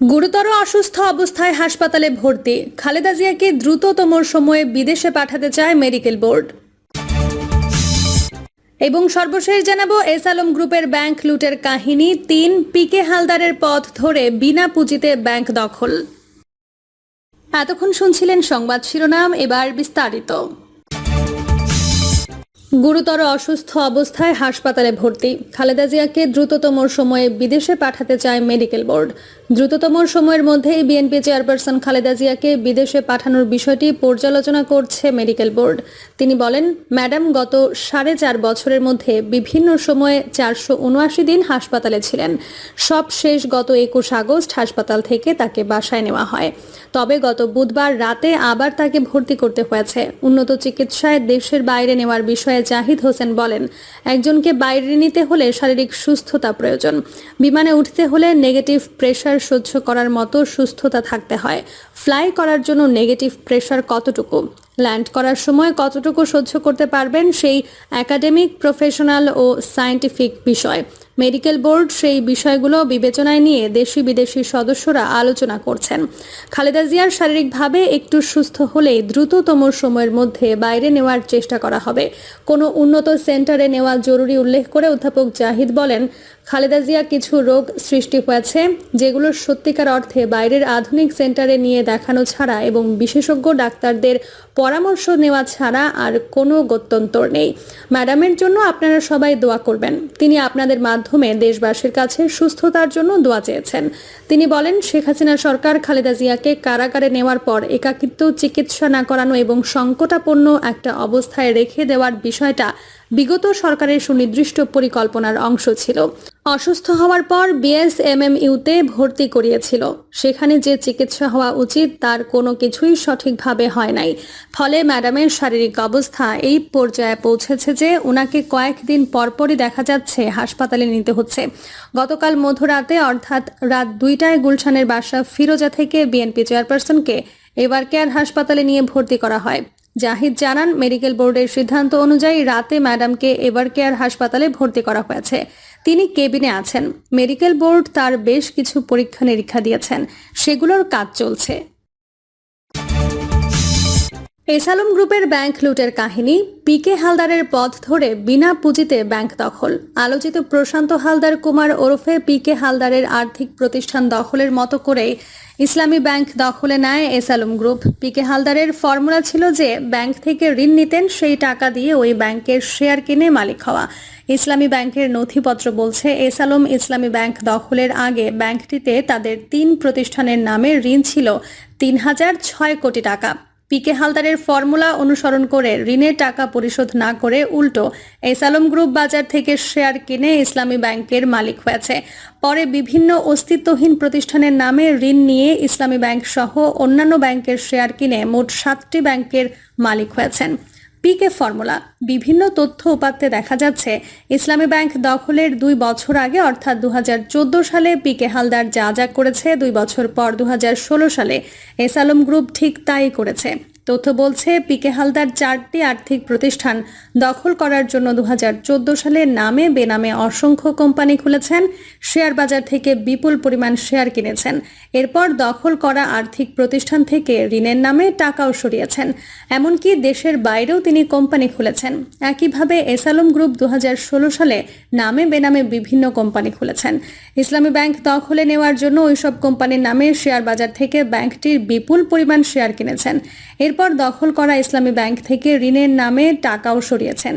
গুরুতর অসুস্থ অবস্থায় হাসপাতালে ভর্তি। খালেদা জিয়াকে দ্রুততম সময়ে বিদেশে পাঠাতে চায় মেডিকেল বোর্ড। এবং সর্বশেষ জানাব, এস আলম গ্রুপের ব্যাংক লুটের কাহিনী। তিন পিকে হালদারের পথ ধরে বিনা পুঁজিতে ব্যাংক দখল। এতক্ষণ শুনছিলেন সংবাদ শিরোনাম, এবার বিস্তারিত। গুরুতর অসুস্থ অবস্থায় হাসপাতালে ভর্তি। খালেদা জিয়াকে দ্রুততম সময়ে বিদেশে পাঠাতে চায় মেডিকেল বোর্ড। দ্রুততম সময়ের মধ্যেই বিএনপি চেয়ারপারসন খালেদা জিয়াকে বিদেশে পাঠানোর বিষয়টি পর্যালোচনা করছে মেডিকেল বোর্ড। তিনি বলেন, ম্যাডাম, গত সাড়ে চার বছরের মধ্যে বিভিন্ন সময়ে চারশো উনআশি দিন হাসপাতালে ছিলেন। সব শেষ গত একুশ আগস্ট হাসপাতাল থেকে তাকে বাসায় নেওয়া হয়। তবে গত বুধবার রাতে আবার তাকে ভর্তি করতে হয়েছে। উন্নত চিকিৎসায় দেশের বাইরে নেওয়ার বিষয়ে জাহিদ হোসেন বলেন, একজনকে বাইরে নিতে হলে শারীরিক সুস্থতা প্রয়োজন। বিমানে উঠতে হলে নেগেটিভ প্রেশার সহ্য করার মতো সুস্থতা থাকতে হয়। ফ্লাই করার জন্য নেগেটিভ প্রেশার কতটুকু? ল্যান্ড করার সময় কতটুকু সহ্য করতে পারবেন? সেই একাডেমিক প্রফেশনাল ও সায়েন্টিফিক বিষয়। মেডিকেল বোর্ড সেই বিষয়গুলো বিবেচনায় নিয়ে দেশি বিদেশি সদস্যরা আলোচনা করছেন। খালেদা জিয়ার শারীরিকভাবে একটু সুস্থ হলেই দ্রুততম সময়ের মধ্যে বাইরে নেওয়ার চেষ্টা করা হবে। কোনো উন্নত সেন্টারে নেওয়া জরুরি উল্লেখ করে অধ্যাপক জাহিদ বলেন, খালেদা জিয়া কিছু রোগ সৃষ্টি হয়েছে যেগুলোর সত্যিকার অর্থে বাইরের আধুনিক সেন্টারে নিয়ে দেখানো ছাড়া এবং বিশেষজ্ঞ ডাক্তারদের পরামর্শ নেওয়া ছাড়া আর কোনো গত্যন্তর নেই। ম্যাডামের জন্য আপনারা সবাই দোয়া করবেন। তিনি আপনাদের মাধ্যমে দেশবাসীর কাছে সুস্থতার জন্য দোয়া চেয়েছেন। তিনি বলেন, শেখ হাসিনা সরকার খালেদা জিয়াকে কারাগারে নেওয়ার পর একাকিত্ব, চিকিৎসা না করানো এবং সংকটাপন্ন একটা অবস্থায় রেখে দেওয়ার বিষয়টা বিগত সরকারের সুনির্দিষ্ট পরিকল্পনার অংশ ছিল। অসুস্থ হওয়ার পর বিএসএমএমইউতে ভর্তি করিয়েছিল। সেখানে যে চিকিৎসা হওয়া উচিত তার কোনো কিছুই সঠিকভাবে হয় নাই। ফলে ম্যাডামের শারীরিক অবস্থা এই পর্যায়ে পৌঁছেছে যে ওনাকে কয়েকদিন পরপরই দেখা যাচ্ছে, হাসপাতালে নিতে হচ্ছে। গতকাল মধ্যরাতে অর্থাৎ রাত দুইটায় গুলশানের বাসা ফিরোজা থেকে বিএনপি চেয়ারপারসনকে এবার কেয়ার হাসপাতালে নিয়ে ভর্তি করা হয়। জাহিদ জানান, মেডিকেল বোর্ডের সিদ্ধান্ত অনুযায়ী রাতে ম্যাডামকে এভার কেয়ার হাসপাতালে ভর্তি করা হয়েছে। তিনি কেবিনে আছেন। মেডিকেল বোর্ড তার বেশ কিছু পরীক্ষা নিরীক্ষা দিয়েছেন। সেগুলোর কাজ চলছে। এসালম গ্রুপের ব্যাংক লুটের কাহিনী পিকে হালদারের পথ ধরে বিনা পুঁজিতে ব্যাংক দখল। আলোচিত প্রশান্ত হালদার কুমার ওরফে পিকে হালদারের আর্থিক প্রতিষ্ঠান দখলের মতো করে ইসলামী ব্যাংক দখলে নেয় এসালম গ্রুপ। পিকে হালদারের ফর্মুলা ছিল যে, ব্যাংক থেকে ঋণ নিতেন, সেই টাকা দিয়ে ওই ব্যাংকের শেয়ার কিনে মালিক হওয়া। ইসলামী ব্যাংকের নথিপত্র বলছে এসালম ইসলামী ব্যাংক দখলের আগে ব্যাংকটিতে তাদের তিন প্রতিষ্ঠানের নামে ঋণ ছিল তিন হাজার ছয় কোটি টাকা। পিকে হালদারের ফর্মুলা অনুসরণ করে ঋণের টাকা পরিশোধ না করে উল্টো এসালম গ্রুপ বাজার থেকে শেয়ার কিনে ইসলামী ব্যাংকের মালিক হয়েছে। পরে বিভিন্ন অস্তিত্বহীন প্রতিষ্ঠানের নামে ঋণ নিয়ে ইসলামী ব্যাংক সহ অন্যান্য ব্যাংকের শেয়ার কিনে মোট সাতটি ব্যাংকের মালিক হয়েছেন। PK formula. বিভিন্ন তথ্য উপাত্তে দেখা যাচ্ছে, ইসলামী ব্যাংক দখলের দুই বছর আগে, অর্থাৎ দু হাজার চোদ্দ সালে, পিকে হালদার যা যা করেছে, দুই বছর পর দু হাজার ষোলো সালে এস আলম গ্রুপ ঠিক তাই করেছে। তথ্য বলছে, পিকে হালদার চারটি আর্থিক প্রতিষ্ঠান দখল করার জন্য দু হাজার চোদ্দ সালে নামে বেনামে অসংখ্য কোম্পানি খুলেছেন, শেয়ার বাজার থেকে বিপুল পরিমাণ শেয়ার কিনেছেন। এরপর দখল করা আর্থিক প্রতিষ্ঠান থেকে ঋণের নামে টাকাও সরিয়েছেন। এমনকি দেশের বাইরেও তিনি কোম্পানি খুলেছেন। একইভাবে এসালম গ্রুপ দু হাজার ষোলো সালে নামে বেনামে বিভিন্ন কোম্পানি খুলেছেন। ইসলামী ব্যাংক দখলে নেওয়ার জন্য ওইসব কোম্পানির নামে শেয়ার বাজার থেকে ব্যাংকটির বিপুল পরিমাণ শেয়ার কিনেছেন। এরপর দখল করা ইসলামী ব্যাংক থেকে ঋণের নামে টাকাও সরিয়েছেন।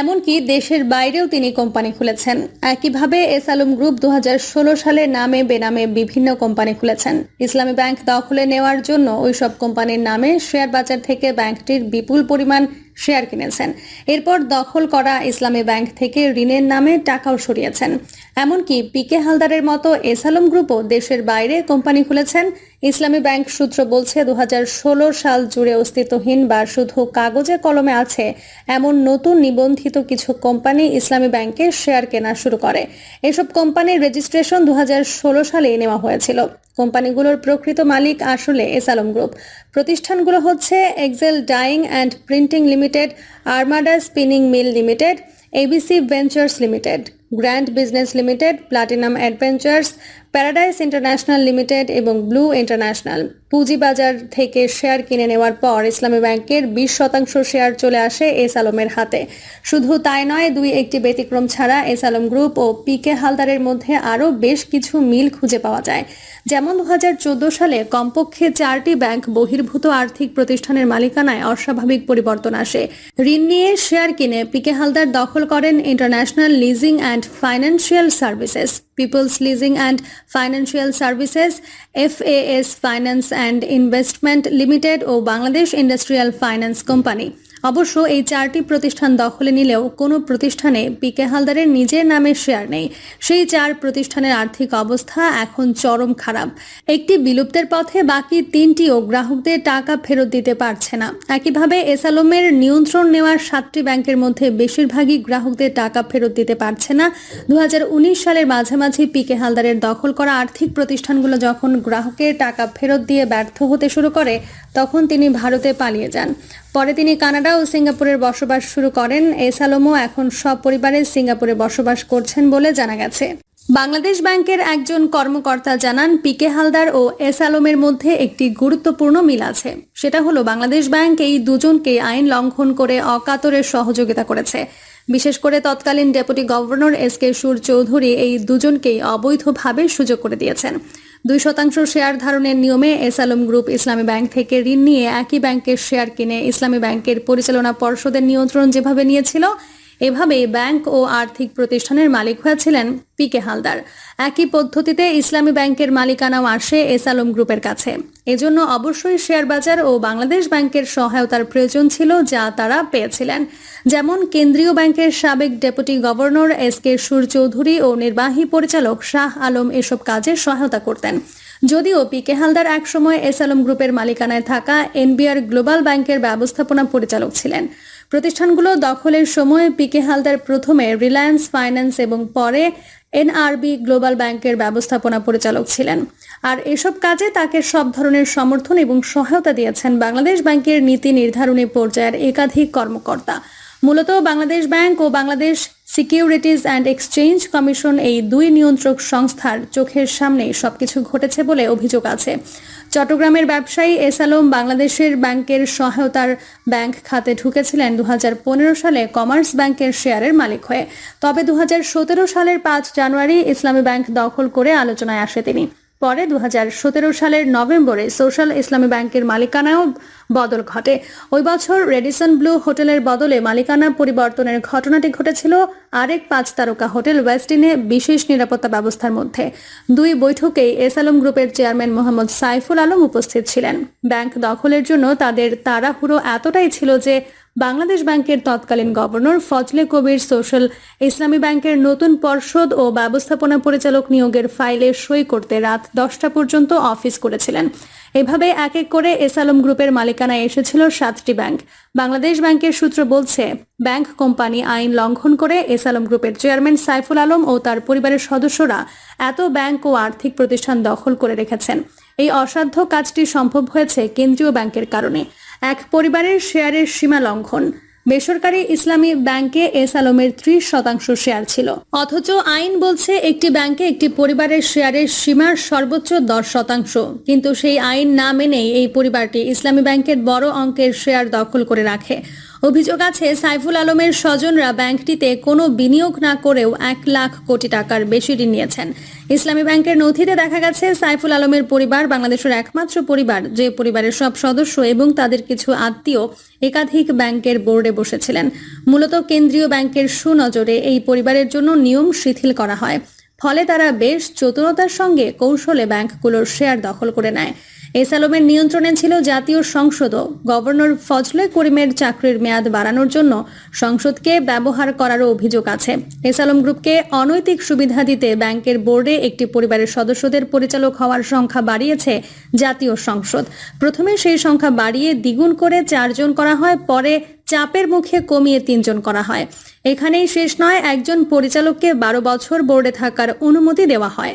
এমনকি দেশের বাইরেও তিনি কোম্পানি খুলেছেন। একইভাবে এস আলম গ্রুপ দু হাজার ষোলো সালে নামে বেনামে বিভিন্ন কোম্পানি খুলেছেন। ইসলামী ব্যাংক দখলে নেওয়ার জন্য ওইসব কোম্পানির নামে শেয়ার বাজার থেকে ব্যাংকটির বিপুল পরিমাণ শেয়ার কিনেছেন। এরপর দখল করা ইসলামী ব্যাংক থেকে ঋণের নামে টাকাও সরিয়েছেন। এমনকি পিকে হালদারের মতো এসালম গ্রুপও দেশের বাইরে কোম্পানি খুলেছেন। ইসলামী ব্যাংক সূত্র বলছে দু হাজার ষোলো সাল জুড়ে অস্তিত্বহীন বা শুধু কাগজে কলমে আছে এমন নতুন নিবন্ধিত কিছু কোম্পানি ইসলামী ব্যাংকে শেয়ার কেনা শুরু করে। এসব কোম্পানির রেজিস্ট্রেশন দু সালে নেওয়া হয়েছিল। কোম্পানিগুলোর প্রকৃত মালিক আসলে এস আলম গ্রুপ। প্রতিষ্ঠানগুলো হচ্ছে Excel Dyeing and Printing Limited, Armada Spinning Mill Limited, ABC Ventures Limited. Grand Business Limited, Platinum Adventures, Paradise International Limited এবং ব্লু ইন্টারন্যাশনাল। পুঁজিবাজার থেকে শেয়ার কিনে নেওয়ার পর ইসলামী ব্যাংকের বিশ শতাংশ শেয়ার চলে আসে এস আলমের হাতে। শুধু তাই নয়, দুই একটি ব্যতিক্রম ছাড়া এস আলম গ্রুপ ও পিকে হালদারের মধ্যে আরও বেশ কিছু মিল খুঁজে পাওয়া যায়। যেমন দু হাজার চোদ্দ সালে কমপক্ষে চারটি ব্যাংক বহির্ভূত আর্থিক প্রতিষ্ঠানের মালিকানায় অস্বাভাবিক পরিবর্তন আসে। ঋণ নিয়ে শেয়ার কিনে পিকে হালদার দখল করেন international leasing and financial services peoples leasing and financial services FAS finance and investment limited O Bangladesh industrial finance company অবশ্য এই চারটি প্রতিষ্ঠান দখলে নিলেও কোনো প্রতিষ্ঠানে পিকে হালদারের নিজের নামে শেয়ার নেই। সেই চার প্রতিষ্ঠানের আর্থিক অবস্থা এখন চরম খারাপ। একটি বিলুপ্তের পথে বাকি তিনটিও গ্রাহকদের টাকা ফেরত দিতে পারছে না। একইভাবে এসালমের নিয়ন্ত্রণ নেওয়ার সাতটি ব্যাংকের মধ্যে বেশিরভাগই গ্রাহকদের টাকা ফেরত দিতে পারছে না। দু হাজার উনিশ সালের মাঝামাঝি পিকে হালদারের দখল করা আর্থিক প্রতিষ্ঠানগুলো যখন গ্রাহকের টাকা ফেরত দিয়ে ব্যর্থ হতে শুরু করে, তখন তিনি ভারতে পালিয়ে যান। পরে তিনি কানাডা ও সিঙ্গাপুরের বসবাস শুরু করেন। এসালোমও এখন সব পরিবারে সিঙ্গাপুরে বসবাস করছেন বলে জানা গেছে। বাংলাদেশ ব্যাংকের একজন কর্মকর্তা জানান, পিকে হালদার ও এস আলমের মধ্যে একটি গুরুত্বপূর্ণ মিল আছে। সেটা হলো, বাংলাদেশ ব্যাংক এই দুজনকে আইন লঙ্ঘন করে অকাতরে সহযোগিতা করেছে। বিশেষ করে তৎকালীন ডেপুটি গভর্নর এস কে সুর চৌধুরী এই দুজনকেই অবৈধভাবে সুযোগ করে দিয়েছেন। দুই শতাংশ শেয়ার ধারণের নিয়মে S Alam group Islami bank থেকে ঋণ নিয়ে একই ব্যাংকের শেয়ার কিনে ইসলামী ব্যাংকের পরিচালনা পর্ষদের নিয়ন্ত্রণ যেভাবে নিয়েছিল এভাবে ব্যাংক ও আর্থিক প্রতিষ্ঠানের মালিক হয়েছিলেন পি কে হালদার। একই পদ্ধতিতে ইসলামী ব্যাংকের মালিকানাও আসে এস আলম গ্রুপের কাছে। এজন্য অবশ্যই শেয়ার বাজার ও বাংলাদেশ ব্যাংকের সহায়তার প্রয়োজন ছিল যা তারা পেয়েছিলেন। যেমন কেন্দ্রীয় ব্যাংকের সাবেক ডেপুটি গভর্নর এস কে সুর চৌধুরী ও নির্বাহী পরিচালক শাহ আলম এসব কাজে সহায়তা করতেন। যদিও পি কে হালদার একসময় এস আলম গ্রুপের মালিকানায় থাকা এনবিআর গ্লোবাল ব্যাংকের ব্যবস্থাপনা পরিচালক ছিলেন। প্রতিষ্ঠানগুলো দখলের সময় পিকে হালদার প্রথমে রিলায়েন্স ফাইন্যান্স এবং পরে এনআরবি গ্লোবাল ব্যাংকের ব্যবস্থাপনা পরিচালক ছিলেন। আর এসব কাজে তাকে সব ধরনের সমর্থন এবং সহায়তা দিয়েছেন বাংলাদেশ ব্যাংকের নীতি নির্ধারণী পর্যায়ের একাধিক কর্মকর্তা। মূলত Bangladesh bank O Bangladesh securities and exchange commission এই দুই নিয়ন্ত্রক সংস্থার চোখের সামনে সবকিছু ঘটেছে বলে অভিযোগ আছে। চট্টগ্রামের ব্যবসায়ী এস আলম বাংলাদেশের ব্যাংকের সহায়তার ব্যাংক খাতে ঢুকেছিলেন দু হাজার পনেরো সালে কমার্স ব্যাংকের শেয়ারের মালিক হয়ে। তবে দু হাজার সতেরো সালের পাঁচ জানুয়ারি ইসলামী ব্যাংক দখল করে আলোচনায় আসে তিনি। পরে দু হাজার সতেরো সালের নভেম্বরে সোশ্যাল ইসলামী ব্যাংকের মালিকানায়ও বদল ঘটে। ওই বছর রেডিসন ব্লু হোটেলের বদলে মালিকানা পরিবর্তনের ঘটনাটি ঘটেছিল আরেক পাঁচ তারকা হোটেল ওয়েস্টিনে বিশেষ নিরাপত্তা ব্যবস্থার মধ্যে। দুই বৈঠকেই এস আলম গ্রুপের চেয়ারম্যান মোহাম্মদ সাইফুল আলম উপস্থিত ছিলেন। ব্যাংক দখলের জন্য তাদের তাড়াহুড়ো এতটাই ছিল যে বাংলাদেশ ব্যাংকের তৎকালীন গভর্নর ফজলে কবির সোশ্যাল ইসলামী ব্যাংকের নতুন পর্ষদ ও ব্যবস্থাপনা পরিচালক নিয়োগের ফাইলে সই করতে রাত দশটা পর্যন্ত অফিস করেছিলেন। এভাবে এক এক করে এস আলম গ্রুপের মালিকানায় এসেছিল সাতটি ব্যাংক। বাংলাদেশ ব্যাংকের সূত্র বলছে, ব্যাংক কোম্পানি আইন লঙ্ঘন করে এস আলম গ্রুপের চেয়ারম্যান সাইফুল আলম ও তার পরিবারের সদস্যরা এত ব্যাংক ও আর্থিক প্রতিষ্ঠান দখল করে রেখেছেন। এই অসাধ্য কাজটি সম্ভব হয়েছে কেন্দ্রীয় ব্যাংকের কারণে। এক পরিবারের শেয়ারের সীমা লঙ্ঘন। বেসরকারি ইসলামী ব্যাংকে এস আলমের ত্রিশ শতাংশ শেয়ার ছিল। অথচ আইন বলছে একটি ব্যাংকে একটি পরিবারের শেয়ারের সীমার সর্বোচ্চ দশ শতাংশ। কিন্তু সেই আইন না মেনেই এই পরিবারটি ইসলামী ব্যাংকের বড় অঙ্কের শেয়ার দখল করে রাখে। অভিযোগ আছে, সাইফুল আলমের স্বজনরা ব্যাংকটিতে কোনো বিনিয়োগ না করেও এক লাখ কোটি টাকার বেশি ঋণ নিয়েছেন। ইসলামী ব্যাংকের নথিতে দেখা গেছে, সাইফুল আলমের পরিবার, বাংলাদেশের একমাত্র পরিবার, যে পরিবারের সব সদস্য এবং তাদের কিছু আত্মীয় একাধিক ব্যাংকের বোর্ডে বসেছিলেন। মূলত কেন্দ্রীয় ব্যাংকের সুনজরে এই পরিবারের জন্য নিয়ম শিথিল করা হয়। ফলে তারা বেশ চতুরতার সঙ্গে কৌশলে ব্যাংকগুলোর শেয়ার দখল করে নেয়। এস আলমের নিয়ন্ত্রণে ছিল জাতীয় সংসদও। গভর্নর ফজলে করিমের চাকরির মেয়াদ বাড়ানোর জন্য সংসদকে ব্যবহার করারও অভিযোগ আছে। এস আলম গ্রুপকে অনৈতিক সুবিধা দিতে ব্যাংকের বোর্ডে একটি পরিবারের সদস্যদের পরিচালক হওয়ার সংখ্যা বাড়িয়েছে জাতীয় সংসদ। প্রথমে সেই সংখ্যা বাড়িয়ে দ্বিগুণ করে চারজন করা হয়, পরে চাপের মুখে কমিয়ে তিনজন করা হয়। এখানেই শেষ নয়, একজন পরিচালককে বারো বছর বোর্ডে থাকার অনুমতি দেওয়া হয়।